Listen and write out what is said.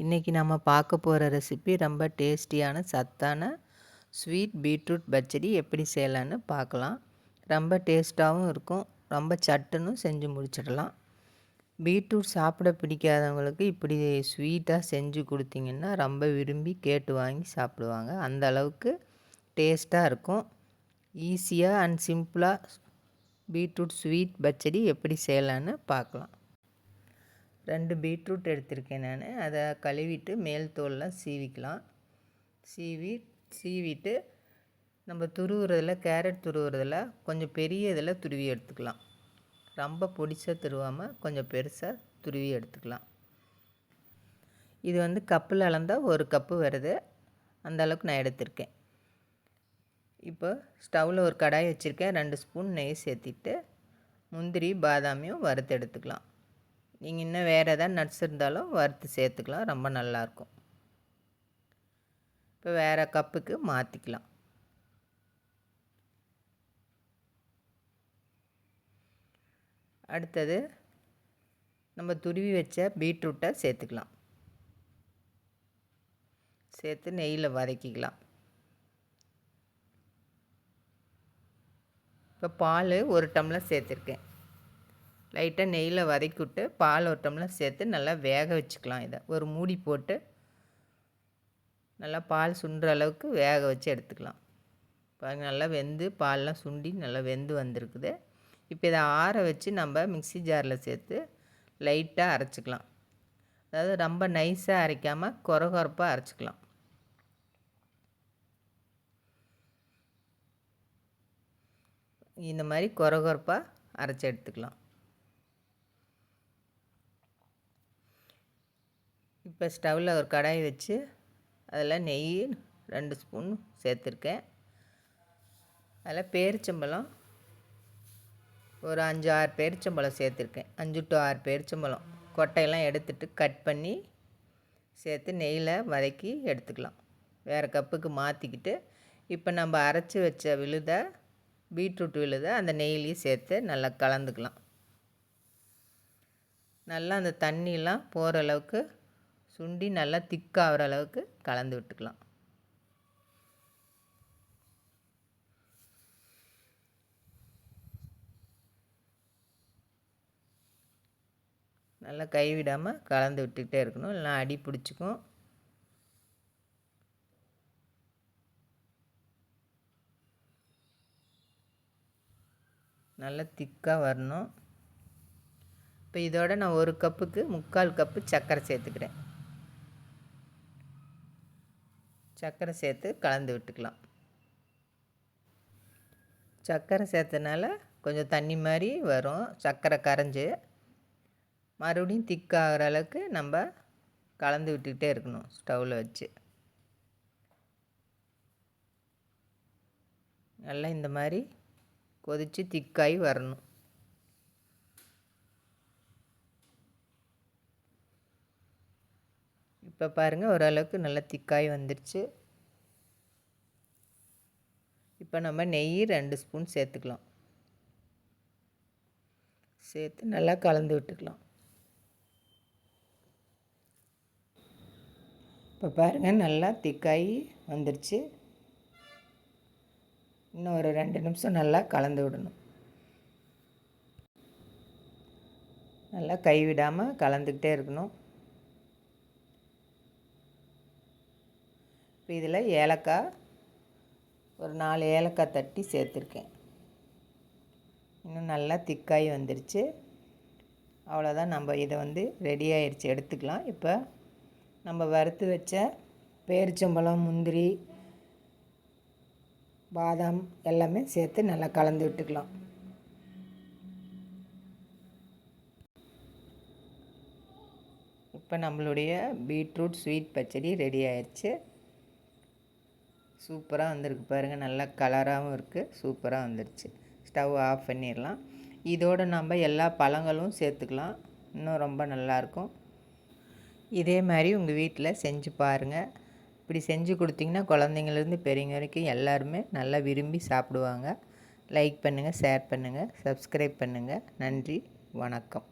இன்றைக்கி நம்ம பார்க்க போகிற ரெசிபி ரொம்ப டேஸ்டியான சத்தான ஸ்வீட் பீட்ரூட் பச்சடி எப்படி செய்யலான்னு பார்க்கலாம். ரொம்ப டேஸ்ட்டாகவும் இருக்கும். ரொம்ப சட்டுன்னு செஞ்சு முடிச்சிடலாம். பீட்ரூட் சாப்பிட பிடிக்காதவங்களுக்கு இப்படி ஸ்வீட்டாக செஞ்சு கொடுத்தீங்கன்னா ரொம்ப விரும்பி கேட்டு வாங்கி சாப்பிடுவாங்க. அந்த அளவுக்கு டேஸ்ட்டாக இருக்கும். ஈஸியாக அண்ட் சிம்பிளாக பீட்ரூட் ஸ்வீட் பச்சடி எப்படி செய்யலான்னு பார்க்கலாம். ரெண்டு பீட்ரூட் எடுத்திருக்கேன் நான். அதை கழுவிட்டு மேல் தோல்லாம் சீவிக்கலாம். சீவி சீவிட்டு நம்ம துருவுறதில் கேரட் துருவுறதில் கொஞ்சம் பெரிய இதில் துருவி எடுத்துக்கலாம். ரொம்ப பொடிசாக துருவாமல் கொஞ்சம் பெருசாக துருவி எடுத்துக்கலாம். இது வந்து கப்பில் அளந்தால் ஒரு கப்பு வருது. அந்த அளவுக்கு நான் எடுத்திருக்கேன். இப்போ ஸ்டவ்வில் ஒரு கடாய் வச்சுருக்கேன். ரெண்டு ஸ்பூன் நெய் சேர்த்திட்டு முந்திரி பாதாமியும் வறுத்து எடுத்துக்கலாம். நீங்கள் இன்னும் வேறு எதாவது நட்ஸ் இருந்தாலும் வறுத்து சேர்த்துக்கலாம் ரொம்ப நல்லாயிருக்கும். இப்போ வேறு கப்புக்கு மாற்றிக்கலாம் அடுத்தது நம்ம துருவி வச்ச பீட்ரூட்டை சேர்த்துக்கலாம். சேர்த்து நெய்யில் வதக்கிக்கலாம். இப்போ பால் ஒரு டம்ளர் சேர்த்துருக்கேன். லைட்டாக நெய்யில் வதக்கி விட்டு பால் ஒரு டம்ளர் சேர்த்து நல்லா வேக வச்சுக்கலாம் இதை. ஒரு மூடி போட்டு நல்லா பால் சுண்டுற அளவுக்கு வேக வச்சு எடுத்துக்கலாம். பாருங்கள் நல்லா வெந்து பால்லாம் சுண்டி நல்லா வெந்து வந்திருக்குது. இப்போ இதை ஆற வச்சு நம்ம மிக்சி ஜாரில் சேர்த்து லைட்டாக அரைச்சிக்கலாம். அதாவது ரொம்ப நைஸாக அரைக்காமல் குறகுறப்பாக அரைச்சிக்கலாம். இந்த மாதிரி குறகுறப்பாக அரைச்சி எடுத்துக்கலாம். இப்போ ஸ்டவ்வில் ஒரு கடாய் வச்சு அதில் நெய் ரெண்டு ஸ்பூன் சேர்த்துருக்கேன். அதில் பேரிச்சம்பழம் ஒரு அஞ்சு ஆறு பேரிச்சம்பழம் சேர்த்துருக்கேன். அஞ்சு டு ஆறு பேரிச்சம்பழம். கொட்டையெல்லாம் எடுத்துட்டு கட் பண்ணி சேர்த்து நெய்யில் வதக்கி எடுத்துக்கலாம். வேறு கப்புக்கு மாற்றிக்கிட்டு இப்போ நம்ம அரைச்சி வச்ச விழுதை பீட்ரூட் விழுதை அந்த நெய்லேயும் சேர்த்து நல்லா கலந்துக்கலாம். நல்லா அந்த தண்ணியெலாம் போகிற அளவுக்கு சுண்டி நல்லா திக்காகிற அளவுக்கு கலந்து விட்டுக்கலாம். நல்லா கைவிடாமல் கலந்து விட்டுக்கிட்டே இருக்கணும். இல்லைனா அடி பிடிச்சிக்கும். நல்லா திக்காக வரணும். இப்போ இதோட நான் ஒரு கப்புக்கு முக்கால் கப்பு சர்க்கரை சேர்த்துக்கிறேன். சர்க்கரை சேர்த்து கலந்து விட்டுக்கலாம். சர்க்கரை சேர்த்தனால கொஞ்சம் தண்ணி மாதிரி வரும். சர்க்கரை கரைஞ்சி மறுபடியும் திக்காகிற அளவுக்கு நம்ம கலந்து விட்டுக்கிட்டே இருக்கணும் ஸ்டவ்வில் வச்சு. நல்லா இந்த மாதிரி கொதித்து திக்காகி வரணும். இப்போ பாருங்கள் ஓரளவுக்கு நல்லா திக்காய் வந்துருச்சு. இப்போ நம்ம நெய் ரெண்டு ஸ்பூன் சேர்த்துக்கலாம். சேர்த்து நல்லா கலந்து விட்டுக்கலாம். இப்போ பாருங்கள் நல்லா திக்காயி வந்துருச்சு. இன்னும் ஒரு ரெண்டு நிமிஷம் நல்லா கலந்து விடணும். நல்லா கைவிடாமல் கலந்துக்கிட்டே இருக்கணும். இப்போ இதில் ஏலக்காய் ஒரு நாலு ஏலக்காய் தட்டி சேர்த்துருக்கேன். இன்னும் நல்லா திக்காய் வந்துருச்சு. அவ்வளோதான். நம்ம இதை வந்து ரெடி ஆயிடுச்சு எடுத்துக்கலாம். இப்போ நம்ம வறுத்து வச்ச பேரிச்சம்பழம் முந்திரி பாதாம் எல்லாமே சேர்த்து நல்லா கலந்து விட்டுக்கலாம். இப்போ நம்மளுடைய பீட்ரூட் ஸ்வீட் பச்சடி ரெடி ஆயிடுச்சு சூப்பராக வந்திருக்கு பாருங்கள் நல்லா கலராகவும் இருக்குது சூப்பராக வந்துருச்சு. ஸ்டவ் ஆஃப் பண்ணிடலாம் இதோடு நம்ம எல்லா பழங்களும் சேர்த்துக்கலாம். இன்னும் ரொம்ப நல்லாயிருக்கும் இதே மாதிரி உங்கள் வீட்டில் செஞ்சு பாருங்கள் இப்படி செஞ்சு கொடுத்திங்கன்னா குழந்தைங்கள்லேருந்து பெரியவங்க வரைக்கும் எல்லாருமே நல்லா விரும்பி சாப்பிடுவாங்க. லைக் பண்ணுங்கள் ஷேர் பண்ணுங்கள் சப்ஸ்கிரைப் பண்ணுங்கள் நன்றி வணக்கம்.